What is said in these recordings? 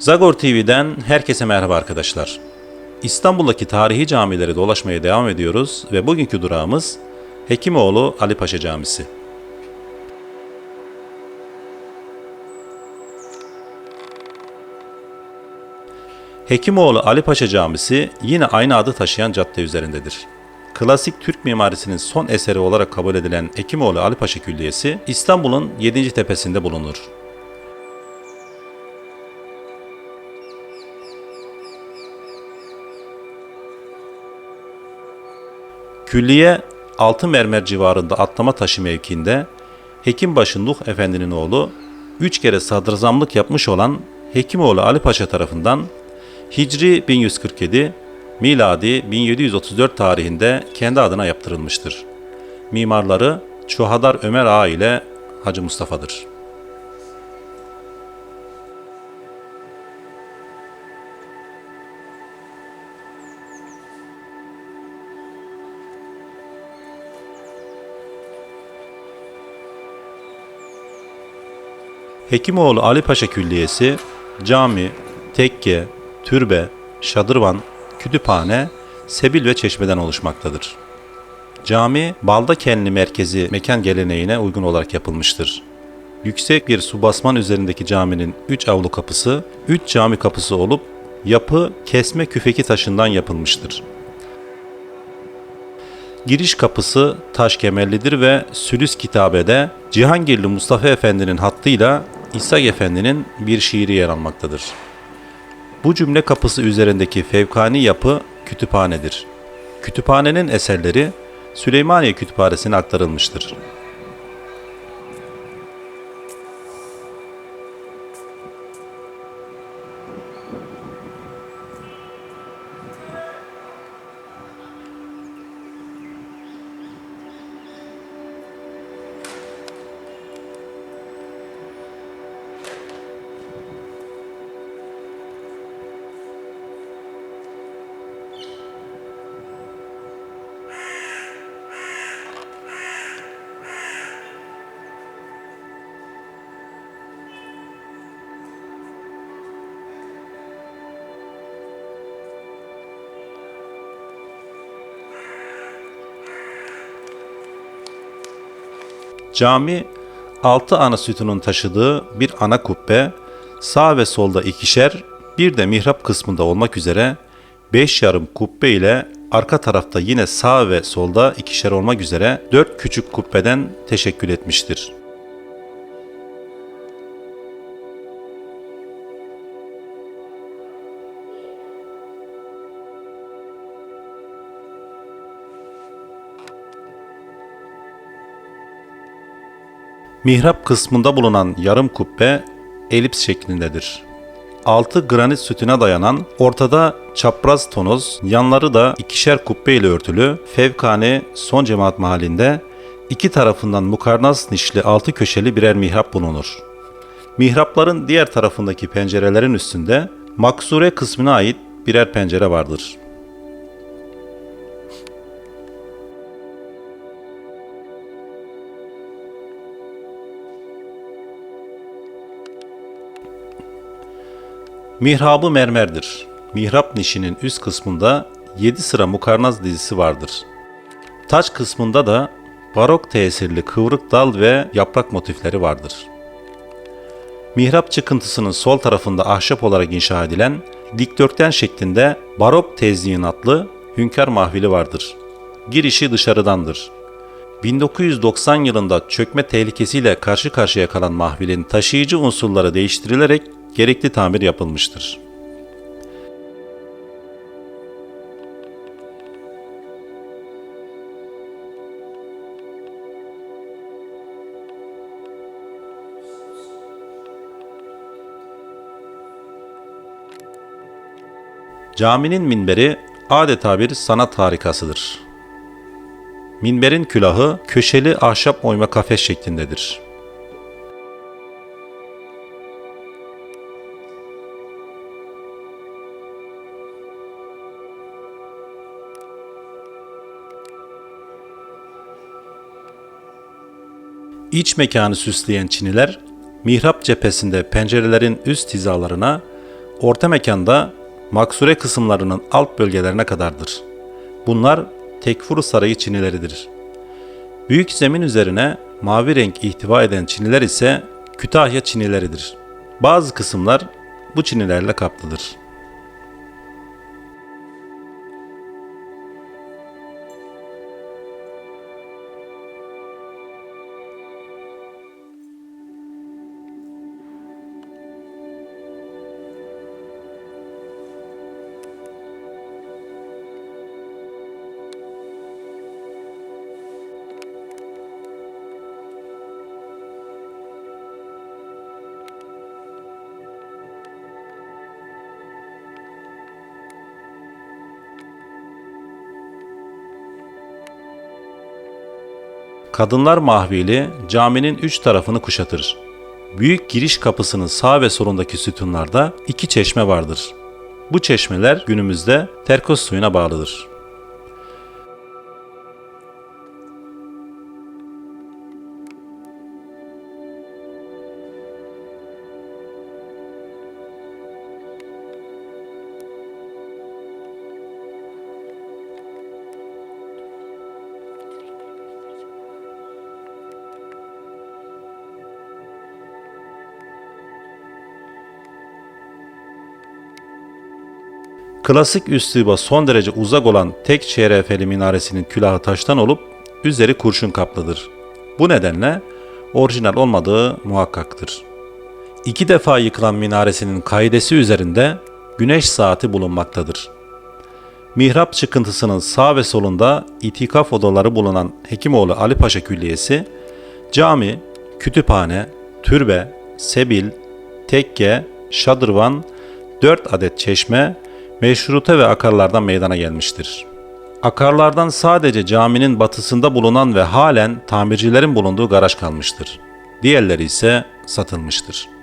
Zagor TV'den herkese merhaba arkadaşlar. İstanbul'daki tarihi camileri dolaşmaya devam ediyoruz ve bugünkü durağımız Hekimoğlu Ali Paşa Camisi. Hekimoğlu Ali Paşa Camisi yine aynı adı taşıyan cadde üzerindedir. Klasik Türk mimarisinin son eseri olarak kabul edilen Hekimoğlu Ali Paşa Külliyesi İstanbul'un 7. tepesinde bulunur. Külliye altı mermer civarında atlama taşı mevkiinde Hekimbaşı Nuh Efendi'nin oğlu üç kere sadrazamlık yapmış olan Hekimoğlu Ali Paşa tarafından Hicri 1147, miladi 1734 tarihinde kendi adına yaptırılmıştır. Mimarları Çuhadar Ömer Ağa ile Hacı Mustafa'dır. Hekimoğlu Ali Paşa Külliyesi, cami, tekke, türbe, şadırvan, kütüphane, sebil ve çeşmeden oluşmaktadır. Cami, Baldakenli merkezi mekan geleneğine uygun olarak yapılmıştır. Yüksek bir su basman üzerindeki caminin 3 avlu kapısı, 3 cami kapısı olup yapı kesme küfeki taşından yapılmıştır. Giriş kapısı taş kemerlidir ve Sülüs kitabede Cihangirli Mustafa Efendi'nin hattıyla İshak Efendi'nin bir şiiri yer almaktadır. Bu cümle kapısı üzerindeki fevkani yapı kütüphanedir. Kütüphanenin eserleri Süleymaniye Kütüphanesi'ne aktarılmıştır. Cami, altı ana sütunun taşıdığı bir ana kubbe, sağ ve solda ikişer, bir de mihrap kısmında olmak üzere beş yarım kubbe ile arka tarafta yine sağ ve solda ikişer olmak üzere dört küçük kubbeden teşekkül etmiştir. Mihrap kısmında bulunan yarım kubbe elips şeklindedir. Altı granit sütüne dayanan, ortada çapraz tonoz, yanları da ikişer kubbe ile örtülü, fevkane son cemaat mahallinde iki tarafından mukarnas nişli altı köşeli birer mihrap bulunur. Mihrapların diğer tarafındaki pencerelerin üstünde maksure kısmına ait birer pencere vardır. Mihrabı mermerdir. Mihrap nişinin üst kısmında 7 sıra mukarnaz dizisi vardır. Taç kısmında da barok tesirli kıvrık dal ve yaprak motifleri vardır. Mihrap çıkıntısının sol tarafında ahşap olarak inşa edilen dikdörtgen şeklinde barok tezyiğinatlı hünkâr mahvili vardır. Girişi dışarıdandır. 1990 yılında çökme tehlikesiyle karşı karşıya kalan mahvilin taşıyıcı unsurları değiştirilerek gerekli tamir yapılmıştır. Caminin minberi adeta bir sanat harikasıdır. Minberin külahı köşeli ahşap oyma kafes şeklindedir. İç mekanı süsleyen çiniler, mihrap cephesinde pencerelerin üst hizalarına orta mekanda maksure kısımlarının alt bölgelerine kadardır. Bunlar Tekfur Sarayı çinileridir. Büyük zemin üzerine mavi renk ihtiva eden çiniler ise Kütahya çinileridir. Bazı kısımlar bu çinilerle kaplıdır. Kadınlar mahvili caminin üç tarafını kuşatır. Büyük giriş kapısının sağ ve solundaki sütunlarda iki çeşme vardır. Bu çeşmeler günümüzde terkos suyuna bağlıdır. Klasik üsluba son derece uzak olan tek şerefeli minaresinin külahı taştan olup üzeri kurşun kaplıdır. Bu nedenle orijinal olmadığı muhakkaktır. İki defa yıkılan minaresinin kaidesi üzerinde güneş saati bulunmaktadır. Mihrap çıkıntısının sağ ve solunda itikaf odaları bulunan Hekimoğlu Ali Paşa Külliyesi, cami, kütüphane, türbe, sebil, tekke, şadırvan, 4 adet çeşme, meşrute ve akarlardan meydana gelmiştir. Akarlardan sadece caminin batısında bulunan ve halen tamircilerin bulunduğu garaj kalmıştır. Diğerleri ise satılmıştır.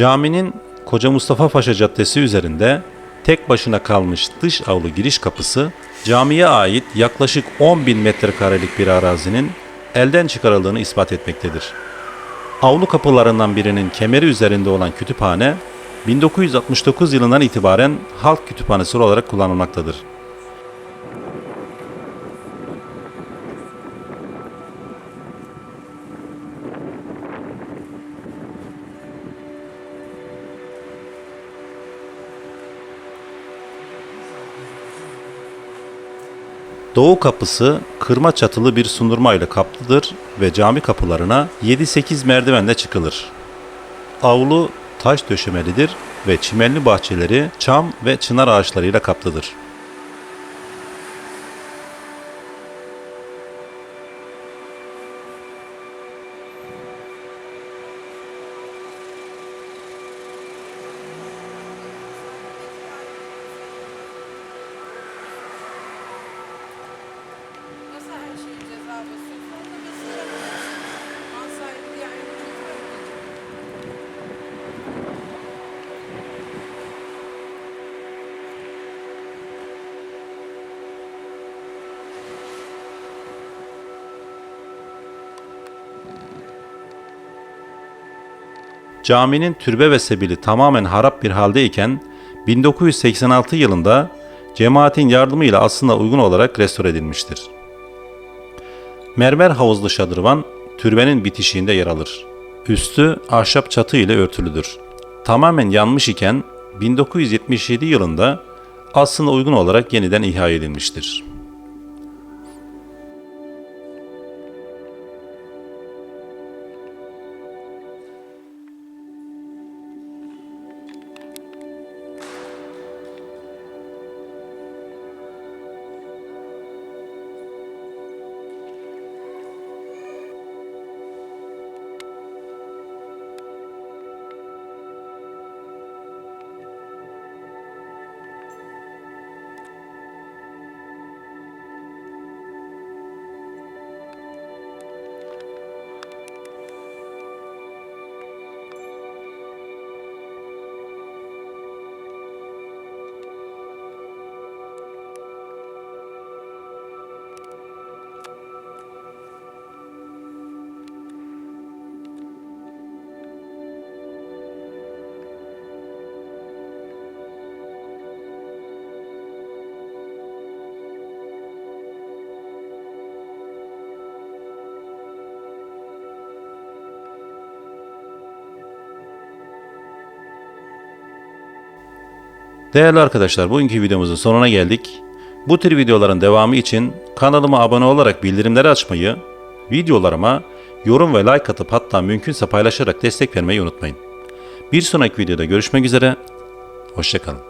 Caminin Koca Mustafa Paşa Caddesi üzerinde tek başına kalmış dış avlu giriş kapısı, camiye ait yaklaşık 10 bin metrekarelik bir arazinin elden çıkarıldığını ispat etmektedir. Avlu kapılarından birinin kemeri üzerinde olan kütüphane, 1969 yılından itibaren halk kütüphanesi olarak kullanılmaktadır. Doğu kapısı kırma çatılı bir sundurma ile kaplıdır ve cami kapılarına 7-8 merdivenle çıkılır. Avlu taş döşemelidir ve çimenli bahçeleri çam ve çınar ağaçlarıyla kaplıdır. Caminin türbe ve sebili tamamen harap bir haldeyken 1986 yılında cemaatin yardımıyla aslında uygun olarak restore edilmiştir. Mermer havuzlu şadırvan türbenin bitişiğinde yer alır. Üstü ahşap çatı ile örtülüdür. Tamamen yanmış iken 1977 yılında aslına uygun olarak yeniden ihya edilmiştir. Değerli arkadaşlar bugünkü videomuzun sonuna geldik. Bu tür videoların devamı için kanalıma abone olarak bildirimleri açmayı, videolarıma yorum ve like atıp hatta mümkünse paylaşarak destek vermeyi unutmayın. Bir sonraki videoda görüşmek üzere, hoşçakalın.